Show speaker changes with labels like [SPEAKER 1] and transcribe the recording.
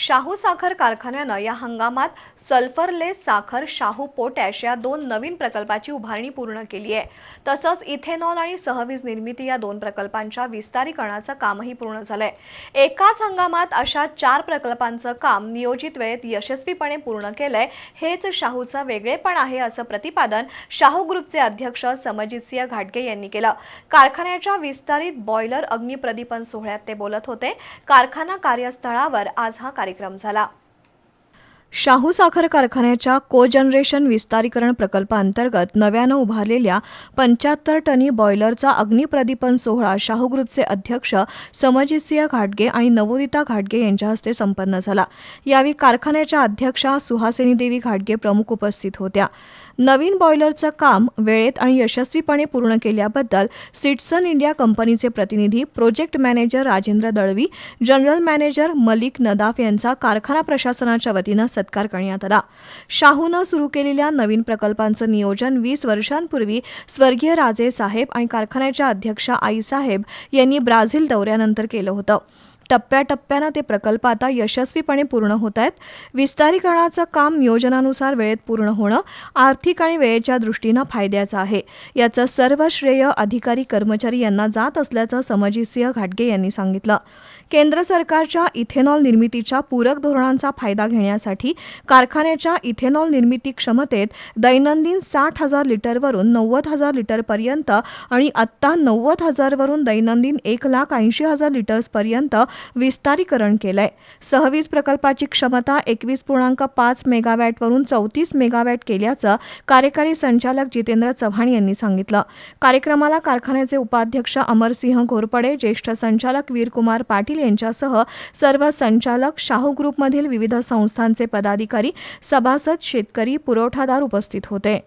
[SPEAKER 1] शाहू साखर कारखान्यानं या हंगामात सल्फरलेस साखर शाहू पोटॅश या दोन नवीन प्रकल्पाची उभारणी पूर्ण केली आहे. तसंच इथेनॉल आणि सहवीज निर्मिती या दोन प्रकल्पांच्या विस्तारीकरणाचं कामही पूर्ण झालंय. एकाच हंगामात अशा चार प्रकल्पांचं काम नियोजित वेळेत यशस्वीपणे पूर्ण केलंय हेच शाहूचं वेगळेपण आहे असं प्रतिपादन शाहू ग्रुपचे अध्यक्ष समजितसिंह घाटगे यांनी केलं. कारखान्याच्या विस्तारित बॉयलर अग्निप्रदीपन सोहळ्यात ते बोलत होते. कारखाना कार्यस्थळावर आज हा कार्यक्रम झाला. शाहू साखर कारखान्याच्या कोजनरेशन विस्तारीकरण प्रकल्पाअंतर्गत नव्यानं उभारलेल्या पंच्याहत्तर टनी बॉयलरचा अग्निप्रदीपन सोहळा शाहू ग्रुपचे अध्यक्ष समजितसिंह घाटगे आणि नवोदिता घाटगे यांच्या हस्ते संपन्न झाला. यावेळी कारखान्याच्या अध्यक्षा सुहासिनी देवी घाटगे प्रमुख उपस्थित होत्या. नवीन बॉयलरचं काम वेळेत आणि यशस्वीपणे पूर्ण केल्याबद्दल सिटसन इंडिया कंपनीचे प्रतिनिधी project manager Rajendra Dalvi general manager Malik Nadaf यांचा कारखाना प्रशासनाच्या वतीनं सत्कार करण्यात आला. शाहूनं सुरू केलेल्या नवीन प्रकल्पांचं नियोजन वीस वर्षांपूर्वी स्वर्गीय राजे साहेब आणि कारखान्याच्या अध्यक्षा आईसाहेब यांनी ब्राझील दौऱ्यानंतर केलं होतं. टप्प्याटप्प्यानं ते प्रकल्प आता यशस्वीपणे पूर्ण होत आहेत. विस्तारीकरणाचं काम नियोजनानुसार वेळेत पूर्ण होणं आर्थिक आणि वेळेच्या दृष्टीनं फायद्याचं आहे. याचं सर्व श्रेय अधिकारी कर्मचारी यांना जात असल्याचं समजितसिंह घाटगे यांनी सांगितलं. केंद्र सरकारच्या इथेनॉल निर्मितीच्या पूरक धोरणांचा फायदा घेण्यासाठी कारखान्याच्या इथेनॉल निर्मिती क्षमतेत दैनंदिन साठ हजार लिटरवरून नव्वद हजार लिटरपर्यंत आणि आत्ता नव्वद हजारवरून दैनंदिन एक लाख ऐंशी हजार लिटर्सपर्यंत विस्तारीकरण केलंय. सहवीज प्रकल्पाची क्षमता एकवीस पूर्णांक पाच मेगावॅटवरून चौतीस मेगावॅट केल्याचं कार्यकारी संचालक जितेंद्र चव्हाण यांनी सांगितलं. कार्यक्रमाला कारखान्याचे उपाध्यक्ष अमरसिंह घोरपडे ज्येष्ठ संचालक वीरकुमार पाटील यांच्यासह सर्व संचालक शाहू ग्रुपमधील विविध संस्थांचे पदाधिकारी सभासद शेतकरी पुरवठादार उपस्थित होते.